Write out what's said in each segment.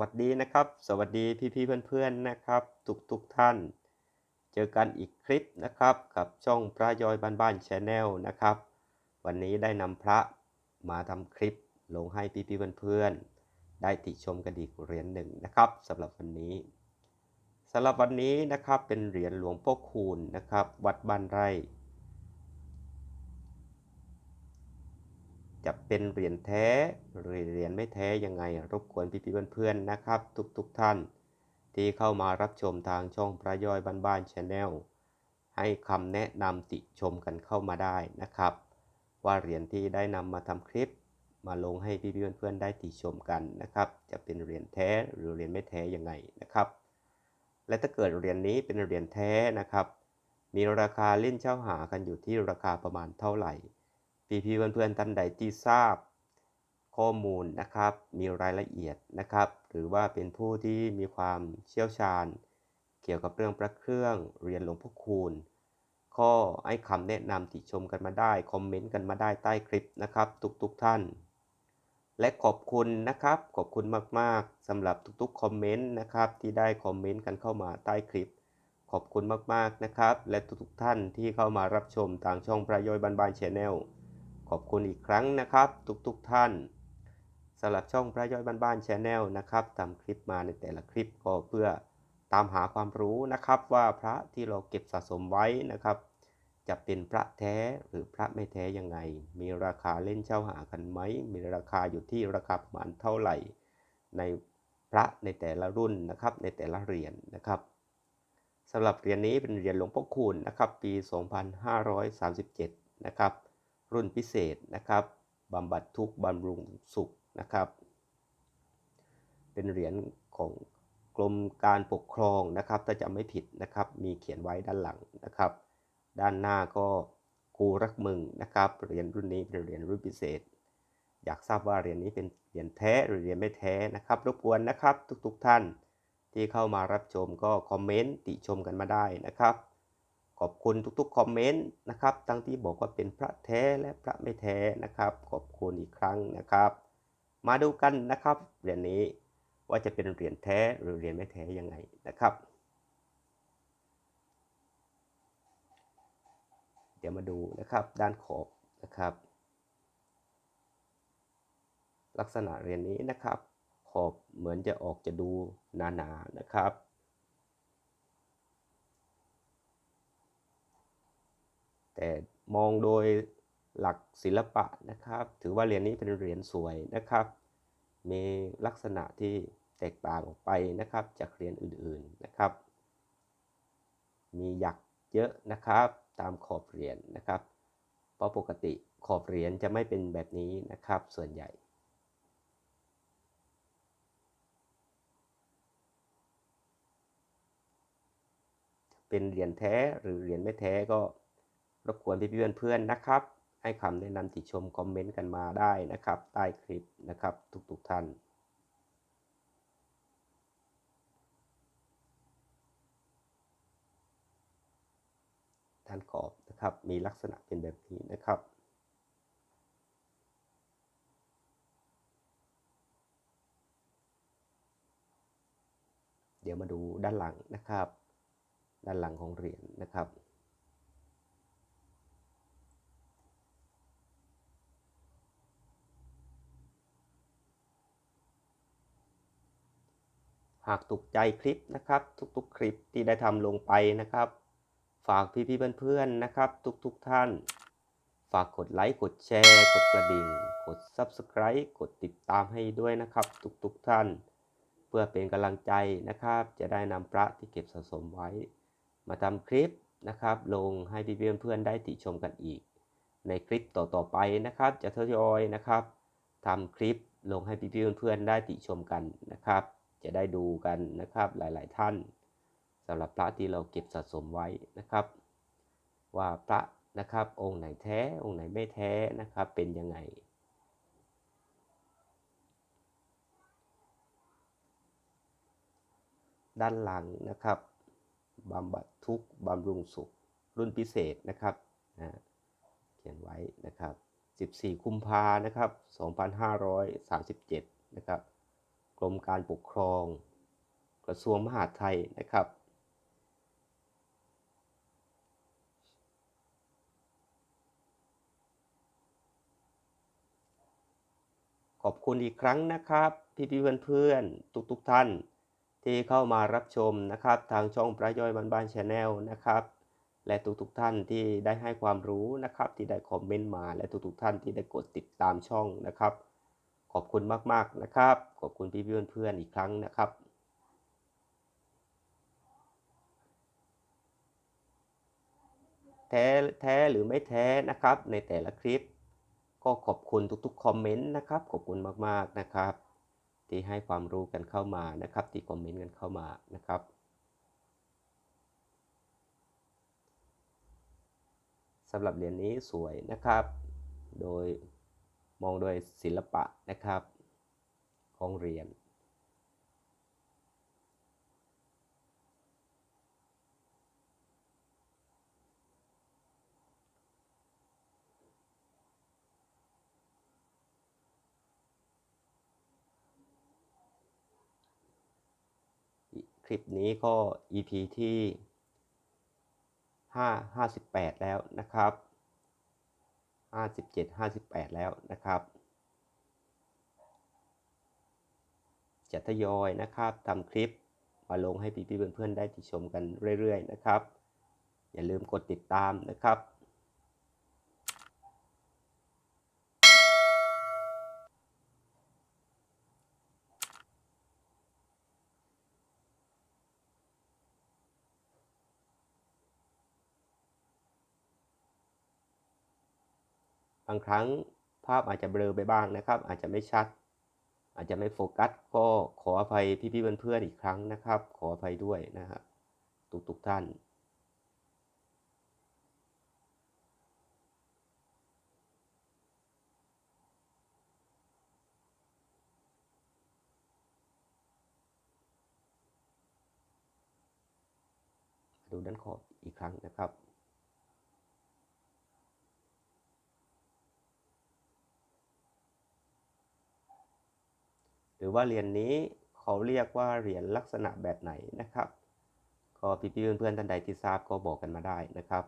วัสดีนะครับ สวัสดีพี่ๆเพื่อนๆนะครับ ทุกๆทท่าน เจอกันอีกคลิปนะครับกับช่องพระยอยบ้านๆชาแนลนะครับ วันนี้ได้นำพระมาทำคลิปลงให้พี่ๆเพื่อนๆได้ติชมกันอีกเหรียญหนึ่งนะครับสำหรับวันนี้สำหรับวันนี้นะครับเป็นเหรียญหลวงพ่อคูณนะครับ วัดบ้านไร่ จะเป็นเหรียญแท้หรือเหรียญไม่แท้ยังไง รบกวนพี่ๆเพื่อนๆนะครับ ทุกๆทท่าน ที่เข้ามารับชมทางช่องพระย่อยบ้านๆชาแนลให้คำแนะนำติชมกันเข้ามาได้นะครับ ว่าเหรียญที่ได้นำมาทำคลิป มาลงให้พี่ๆเพื่อนๆได้ติชมกันนะครับ จะเป็นเหรียญแท้หรือเหรียญไม่แท้ยังไงนะครับ และถ้าเกิดเหรียญนี้เป็นเหรียญแท้นะครับ มีราคาเล่นเช่าหากันอยู่ที่ราคาประมาณเท่าไหร่ พี่ๆเพื่อนๆท่านใดที่ทราบข้อมูลนะครับ มีรายละเอียดนะครับ หรือว่าเป็นผู้ที่มีความเชี่ยวชาญ เกี่ยวกับเรื่องพระเครื่องเรียนหลวงพ่อคูณข้อให้คำแนะนำติชมกันมาได้ คอมเมนต์กันมาได้ใต้คลิปนะครับ ทุกๆทท่าน และขอบคุณนะครับ ขอบคุณมากๆสำหรับทุกๆคอมเมนต์นะครับ ที่ได้คอมเมนต์กันเข้ามาใต้คลิป ขอบคุณมากๆนะครับ และทุกๆท่านที่เข้ามารับชมทางช่องพระย่อยบ้านๆชแนล ขอบคุณอีกครั้งนะครับ ทุกๆทท่านสำหรับช่องพระย่อยบ้านๆชแนลนะครับทำคลิปมาในแต่ละคลิปก็เพื่อตามหาความรู้นะครับว่าพระที่เราเก็บสะสมไว้นะครับ จะเป็นพระแท้หรือพระไม่แท้ยังไง มีราคาเล่นเช่าหากันไหม มีราคาอยู่ที่ราคาประมาณเท่าไหร่ ในพระในแต่ละรุ่นนะครับในแต่ละเหรียญนะครับสำหรับเหรียญนี้เป็นเหรียญหลวงพ่อคูณนะครับปี 2537 นะครับ รุ่นพิเศษนะครับบำบัดทุกข์บำรุงสุขนะครับ เป็นเหรียญของกรมการปกครองนะครับ ถ้าจะไม่ผิดนะครับ มีเขียนไว้ด้านหลังนะครับ ด้านหน้าก็กูรักมึงนะครับเหรียญรุ่นนี้เป็นเหรียญรุ่นพิเศษ อยากทราบว่าเหรียญนี้เป็นเหรียญแท้หรือเหรียญไม่แท้นะครับ รบกวนนะครับทุกๆทท่านที่เข้ามารับชมก็คอมเมนต์ติชมกันมาได้นะครับ ขอบคุณทุกๆคอมเมนต์นะครับทั้งที่บอกว่าเป็นพระแท้และพระไม่แท้นะครับ ขอบคุณอีกครั้งนะครับ มาดูกันนะครับเหรียญนี้ว่าจะเป็นเหรียญแท้หรือเหรียญไม่แท้ยังไงนะครับ เดี๋ยวมาดูนะครับด้านขอบนะครับ ลักษณะเหรียญนี้นะครับ ขอบเหมือนจะออกจะดูหนาๆนนะครับ แต่มองโดยหลักศิลปะนะครับ ถือว่าเหรียญนี้เป็นเหรียญสวยนะครับ มีลักษณะที่แตกต่างออกไปนะครับ จากเหรียญอื่นๆนะครับ มีหยักเยอะนะครับตามขอบเหรียญนะครับ เพราะปกติขอบเหรียญจะไม่เป็นแบบนี้นะครับ ส่วนใหญ่เป็นเหรียญแท้หรือเหรียญไม่แท้ก็ รบกวนพี่ๆเพื่อนๆนะครับ ให้คำแนะนำติชมคอมเมนต์กันมาได้นะครับ ใต้คลิปนะครับทุกๆท่านด้านขอบนะครับมีลักษณะเป็นแบบนี้นะครับเดี๋ยวมาดูด้านหลังนะครับ ด้านหลังของเหรียญนะครับ หากถูกใจคลิปนะครับ ทุกๆ คลิปที่ได้ทำลงไปนะครับ ฝากพี่ๆเพื่อนๆนะครับ ทุกๆท่าน ฝากกดไลค์กดแชร์ กดกระดิ่ง กด Subscribe กดติดตามให้ด้วยนะครับ ทุกๆท่าน เพื่อเป็นกำลังใจนะครับ จะได้นำพระที่เก็บสะสมไว้ มาทำคลิปนะครับ ลงให้พี่ๆเพื่อนๆได้ติชมกันอีก ในคลิปต่อๆไปนะครับ จะทยอยนะครับทำคลิปลงให้พี่ๆเพื่อนๆได้ติชมกันนะครับ จะได้ดูกันนะครับหลาย ๆ ท่านสำหรับพระที่เราเก็บสะสมไว้นะครับ ว่าพระนะครับองค์ไหนแท้องค์ไหนไม่แท้นะครับเป็นยังไงด้านหลังนะครับบำบัดทุกข์บำรุงสุข รุ่นพิเศษนะครับนะเขียนไว้นะครับ 14 กุมภานะครับ 2537 นะครับ รมการปกครอง กระทรวงมหาดไทยนะครับ ขอบคุณอีกครั้งนะครับ พี่พี่เพื่อนเพื่อนทุกทุกๆท่าน ที่เข้ามารับชมนะครับ ทางช่องประย่อยบ้านบ้านชาแนลนะครับ และทุกทุกๆท่านที่ได้ให้ความรู้นะครับ ที่ได้คอมเมนต์มาและทุกทุกๆท่านที่ได้กดติดตามช่องนะครับ ขอบคุณมากๆนะครับ ขอบคุณพี่เพื่อนเพื่อนอีกครั้งนะครับแท้แท้หรือไม่แท้นะครับ ในแต่ละคลิป ก็ขอบคุณทุกๆคอมเมนต์นะครับ ขอบคุณมากๆนะครับ ที่ให้ความรู้กันเข้ามานะครับ ที่คอมเมนต์กันเข้ามานะครับสำหรับเหรียญนี้สวยนะครับ โดย มองโดยศิลปะนะครับ ของเรียญคลิปนี้ก็ EP ที่5 58 แล้วนะครับ 57 58 แล้วนะครับ จะทยอยนะครับทำคลิปมาลงให้พี่ๆเพื่อนๆได้ติชมกันเรื่อยๆนะครับ อย่าลืมกดติดตามนะครับ บางครั้งภาพอาจจะเบลอไปบ้างนะครับ อาจจะไม่ชัด อาจจะไม่โฟกัส ก็ขออภัยพี่ๆเพื่อนๆอีกครั้งนะครับ ขออภัยด้วยนะฮะทุกๆท่านดูด้านขอบอีกครั้งนะครับ รือว่าเหรียญนนี้เขาเรียกว่าเหรียญลักษณะแบบไหนนะครับ ก็พี่ๆเพื่อนๆท่านใดที่ทราบก็บอกกันมาได้นะครับ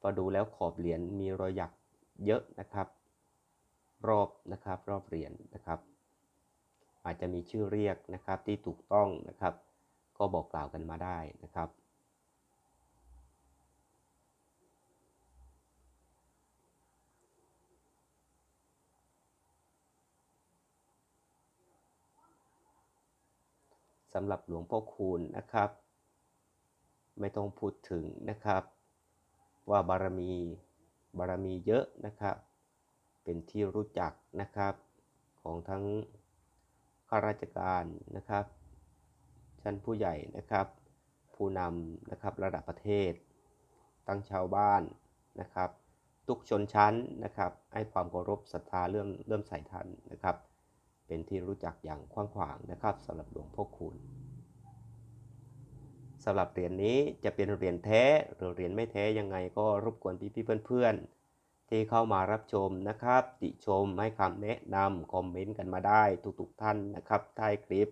พอดูแล้วขอบเหรียญมีรอยหยักเยอะนะครับ รอบนะครับรอบเหรียญนะครับ อาจจะมีชื่อเรียกนะครับที่ถูกต้องนะครับ ก็บอกกล่าวกันมาได้นะครับ สำหรับหลวงพ่อคูณนะครับ ไม่ต้องพูดถึงนะครับ ว่าบารมีบารมีเยอะนะครับ เป็นที่รู้จักนะครับของทั้งข้าราชการนะครับ ชั้นผู้ใหญ่นะครับ ผู้นำนะครับระดับประเทศ ตั้งชาวบ้านนะครับ ทุกชนชั้นนะครับ ให้ความเคารพศรัทธาเริ่มเริ่มใส่ทันนะครับ เป็นที่รู้จักอย่างกว้างขวางนะครับสำหรับหลวงพ่อคูณสำหรับเหรียญนี้จะเป็นเหรียญแท้หรือเหรียญไม่แท้ยังไงก็รบกวนพี่ๆเพื่อนๆ ที่เข้ามารับชมนะครับ ติชมให้คำแนะนำคอมเมนต์กันมาได้ทุกๆท่านนะครับใต้คลิป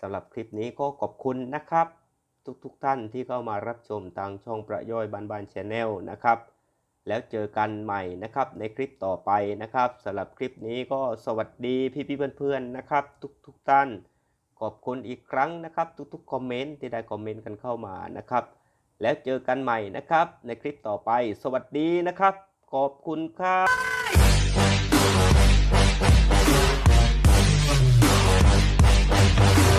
สำหรับคลิปนี้ก็ขอบคุณนะครับ ทุกๆท่านที่เข้ามารับชมทางช่องประย่อยบานบานชาแนลนะครับ แล้วเจอกันใหม่นะครับในคลิปต่อไปนะครับสำหรับคลิปนี้ก็สวัสดีพี่พี่เพื่อนๆนะครับ ทุกๆท่าน ขอบคุณอีกครั้งนะครับ ทุกๆคอมเมนต์ที่ได้คอมเมนต์กันเข้ามานะครับ แล้วเจอกันใหม่นะครับ ในคลิปต่อไป สวัสดีนะครับ ขอบคุณครับ